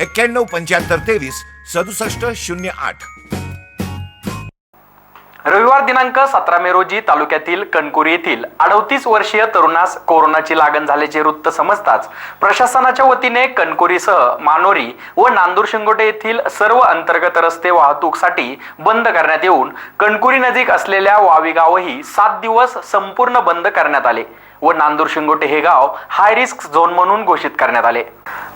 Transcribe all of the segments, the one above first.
एक्क्याण्णव पंच्याहत्तर तेवीस सदुसष्ट शून्य आठ. रविवार दिनांक सतरा मे रोजी तालुक्यातील कणकुरी येथील अडतीस वर्षीय तरुणास कोरोनाची लागण झाल्याचे वृत्त समजताच प्रशासनाच्या वतीने कणकुरीसह मानोरी व नांदूर शिंगोटे येथील सर्व अंतर्गत रस्ते वाहतूकसाठी बंद करण्यात येऊन कणकुरी नजीक असलेल्या वावी गावही सात दिवस संपूर्ण बंद करण्यात आले. व नांदूर शिंगोटे हे गाव हाय रिस्क झोन म्हणून घोषित करण्यात आले.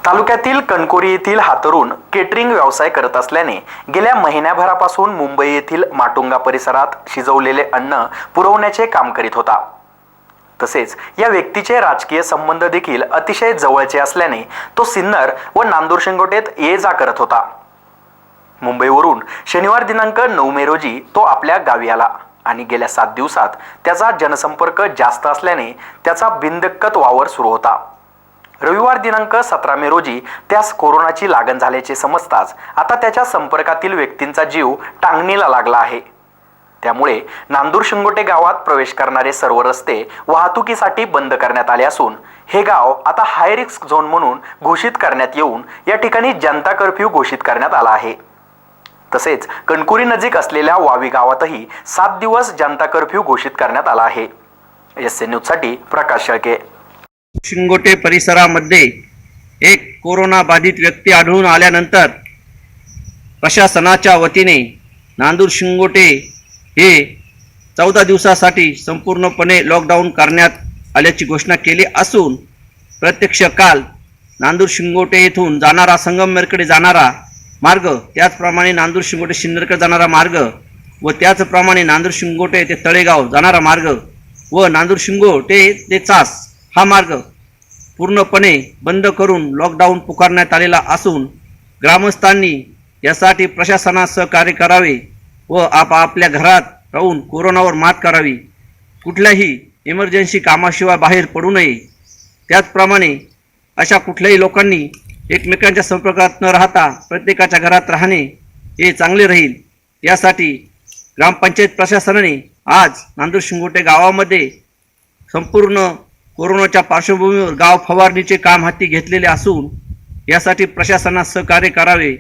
तालुक्यातील कणकोरी येथील हा तरुण केटरिंग व्यवसाय करत असल्याने गेल्या महिन्याभरापासून मुंबई येथील माटुंगा परिसरात शिजवलेले अन्न पुरवण्याचे काम करीत होता. तसेच या व्यक्तीचे राजकीय संबंध देखील अतिशय जवळचे असल्याने तो सिन्नर व नांदूर शिंगोटेत ये जा करत होता. मुंबईवरून शनिवार दिनांक नऊ मे रोजी तो आपल्या गावी आला. आणि गेल्या सात दिवसात त्याचा जनसंपर्क जास्त असल्याने त्याचा बिनदिक्कत वावर सुरू होता. रविवार दिनांक सतरा मे रोजी त्यास कोरोनाची लागण झाल्याचे समजताच आता त्याच्या संपर्कातील व्यक्तींचा जीव टांगणीला लागला आहे. त्यामुळे नांदूर शिंगोटे गावात प्रवेश करणारे सर्व रस्ते वाहतुकीसाठी बंद करण्यात आले असून हे गाव आता हाय रिस्क झोन म्हणून घोषित करण्यात येऊन या ठिकाणी जनता कर्फ्यू घोषित करण्यात आला आहे. तसेच कणकुरी नजीक असलेल्या वावी गावातही सात दिवस जनता कर्फ्यू घोषित करण्यात आला आहे. एस एन न्यूजसाठी प्रकाश शेळके. शिंगोटे परिसरामध्ये एक कोरोना बाधित व्यक्ती आढळून आल्यानंतर प्रशासनाच्या वतीने नांदूर शिंगोटे हे चौदा दिवसासाठी संपूर्णपणे लॉकडाऊन करण्यात आल्याची घोषणा केली असून प्रत्यक्ष काल नांदूर शिंगोटे येथून जाणारा संगमनेरकडे जाणारा मार्ग त्याचप्रमाणे नांदूर शिंगोटे सिन्नरकडे जाणारा मार्ग व त्याचप्रमाणे नांदूर शिंगोटे ते तळेगाव जाणारा मार्ग व नांदूर शिंगोटे ते चास हा मार्ग पूर्णपणे बंद करून लॉकडाऊन पुकारण्यात आलेला असून ग्रामस्थांनी यासाठी प्रशासनास सहकार्य करावे व आपापल्या घरात राहून कोरोनावर मात करावी. कुठल्याही इमर्जन्सी कामाशिवाय बाहेर पडू नये. त्याचप्रमाणे अशा कुठल्याही लोकांनी एकमेकांच्या संपर्कात न राहता प्रत्येकाच्या घरात राहणे हे चांगले राहील. यासाठी ग्रामपंचायत प्रशासनाने आज नांदूर शिंगोटे गावामध्ये संपूर्ण कोरोनाच्या पार्श्वभूमीवर गाव फवारणीचे काम हाती घेतलेले असून यासाठी प्रशासनास सहकार्य करावे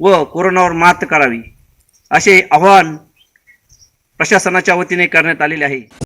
व कोरोनावर मात करावी. असे आव्हान प्रशासनाच्या वतीने करण्यात आलेले आहे.